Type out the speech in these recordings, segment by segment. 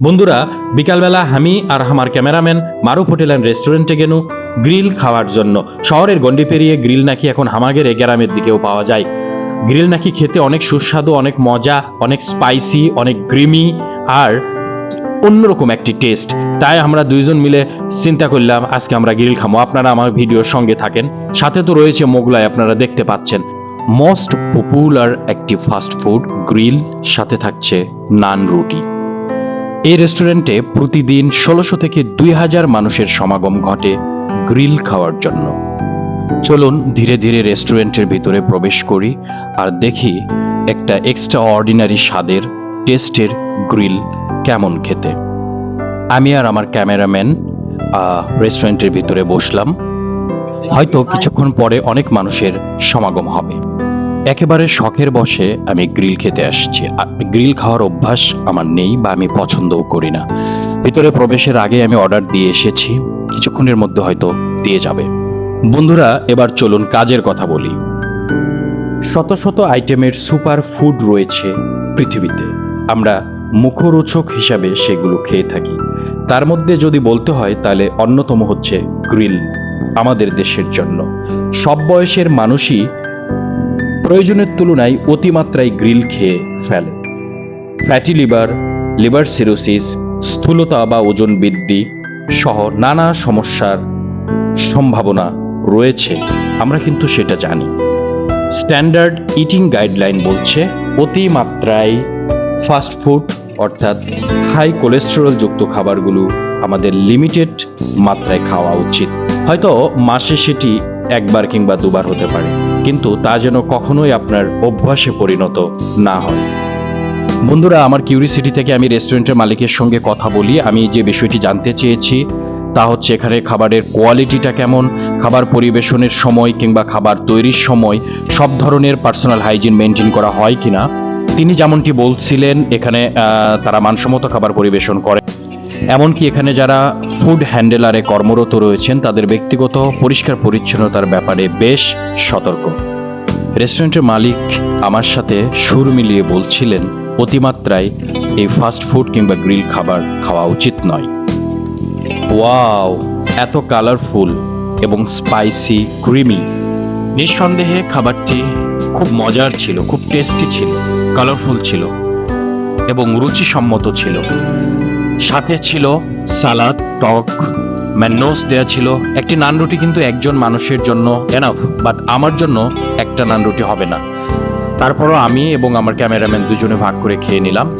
বন্ধুরা, বিকালবেলা আমি আর আমার ক্যামেরাম্যান মারুফ হোটেল অ্যান্ড রেস্টুরেন্টে গেনু গ্রিল খাওয়ার জন্য। শহরের গন্ডি পেরিয়ে গ্রিল নাকি এখন হামাগের গ্রামের দিকেও পাওয়া যায়। গ্রিল নাকি খেতে অনেক সুস্বাদু, অনেক মজা, অনেক স্পাইসি অনেক গ্রিমি আর অন্যরকম একটি টেস্ট তাই আমরা দুইজন মিলে চিন্তা করলাম, আজকে আমরা গ্রিল খামো। আপনারা আমার ভিডিওর সঙ্গে থাকেন। সাথে তো রয়েছে মোগলাই, আপনারা দেখতে পাচ্ছেন। মোস্ট পপুলার একটি ফাস্ট ফুড গ্রিল, সাথে থাকছে নান রুটি। এই রেস্টুরেন্টে প্রতিদিন ষোলোশো থেকে দুই হাজার মানুষের সমাগম ঘটে গ্রিল খাওয়ার জন্য। চলুন ধীরে ধীরে রেস্টুরেন্টের ভিতরে প্রবেশ করি আর দেখি একটা এক্সট্রা অর্ডিনারি স্বাদের টেস্টের গ্রিল কেমন খেতে। আমি আর আমার ক্যামেরাম্যান রেস্টুরেন্টের ভিতরে বসলাম। হয়তো কিছুক্ষণ পরে অনেক মানুষের সমাগম হবে। একেবারে শখের বসে আমি গ্রিল খেতে আসছি। গ্রিল খাওয়ার অভ্যাস আমার নেই বা আমি পছন্দও করি না। ভিতরে প্রবেশের আগে আমি অর্ডার দিয়ে এসেছি, কিছুক্ষণের মধ্যে হয়তো দিয়ে যাবে। বন্ধুরা, এবার চলুন কাজের কথা বলি। শত শত আইটেমের সুপার ফুড রয়েছে পৃথিবীতে। আমরা মুখরোচক হিসাবে সেগুলো খেয়ে থাকি। তার মধ্যে যদি বলতে হয়, তাহলে অন্যতম হচ্ছে গ্রিল আমাদের দেশের জন্য। সব বয়সের মানুষই প্রয়োজনের তুলনায় অতিমাত্রায় গ্রিল খেয়ে ফেলে। ফ্যাটি লিভার লিভার সিরোসিস, স্থূলতা বা ওজন বৃদ্ধি সহ নানা সমস্যার সম্ভাবনা রয়েছে। আমরা কিন্তু সেটা জানি। স্ট্যান্ডার্ড ইটিং গাইডলাইন বলছে, অতিমাত্রায় ফাস্ট ফুড অর্থাৎ হাই কোলেস্টেরল যুক্ত খাবারগুলো আমাদের লিমিটেড মাত্রায় খাওয়া উচিত। হয়তো মাসে সেটি একবার কিংবা দুবার হতে পারে। কিন্তু তা যেন কখনোই আপনার অভ্যাসে পরিণত না হয়। বন্ধুরা, আমার কিউরিসিটি থেকে আমি রেস্টুরেন্টের মালিকের সঙ্গে কথা বলি। আমি যে বিষয়টি জানতে চেয়েছি, তা হচ্ছে এখানে খাবারের কোয়ালিটিটা কেমন, খাবার পরিবেশনের সময় কিংবা খাবার তৈরির সময় সব ধরনের পার্সোনাল হাইজিন মেনটেন করা হয় কিনা। তিনি যেমনটি বলছিলেন, এখানে তারা মানসম্মত খাবার পরিবেশন করে। এমনকি এখানে যারা ফুড হ্যান্ডেলারে কর্মরত রয়েছেন, তাদের ব্যক্তিগত পরিষ্কার পরিচ্ছন্নতার ব্যাপারে বেশ সতর্ক। রেস্টুরেন্টের মালিক আমার সাথে সুর মিলিয়ে বলছিলেন, অতিমাত্রায় এই ফাস্ট ফুড কিংবা গ্রিল খাবার খাওয়া উচিত নয়। ওয়াও এত কালারফুল এবং স্পাইসি ক্রিমি নিঃসন্দেহে খাবারটি খুব মজার ছিল, খুব টেস্টি ছিল কালারফুল ছিল এবং রুচিসম্মত ছিল। সাথে ছিল সালাদ, টক ম্যানোস দেয়া ছিল। একটি নান রুটি কিন্তু একজন মানুষের জন্য এনাফ বাট আমার জন্য একটা নান রুটি হবে না। তারপরও আমি এবং আমার ক্যামেরাম্যান দুজনে ভাগ করে খেয়ে নিলাম।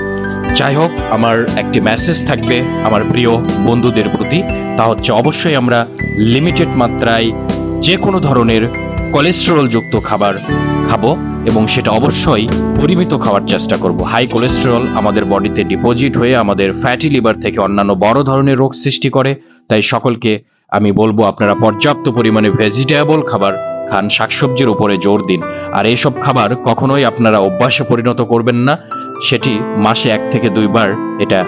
যাই হোক, আমার একটি মেসেজ থাকবে আমার প্রিয় বন্ধুদের প্রতি। তা হচ্ছে অবশ্যই আমরা লিমিটেড মাত্রায় যে কোনো ধরনের কোলেস্টেরলযুক্ত খাবার খাব। এবং সেটা অবশ্যই পরিমিত খাওয়ার চেষ্টা করব। হাই কোলেস্টেরল আমাদের বডিতে ডিপোজিট হয়ে আমাদের ফ্যাটি লিভার থেকে অন্যান্য বড় ধরনের রোগ সৃষ্টি করে। তাই সকলকে আমি বলব, আপনারা পর্যাপ্ত পরিমাণে ভেজিটেবল খাবার খান, শাকসবজির উপরে জোর দিন। আর এইসব খাবার কখনোই আপনারা অভ্যাসে পরিণত করবেন না। সেটি মাসে এক থেকে দুইবার এটা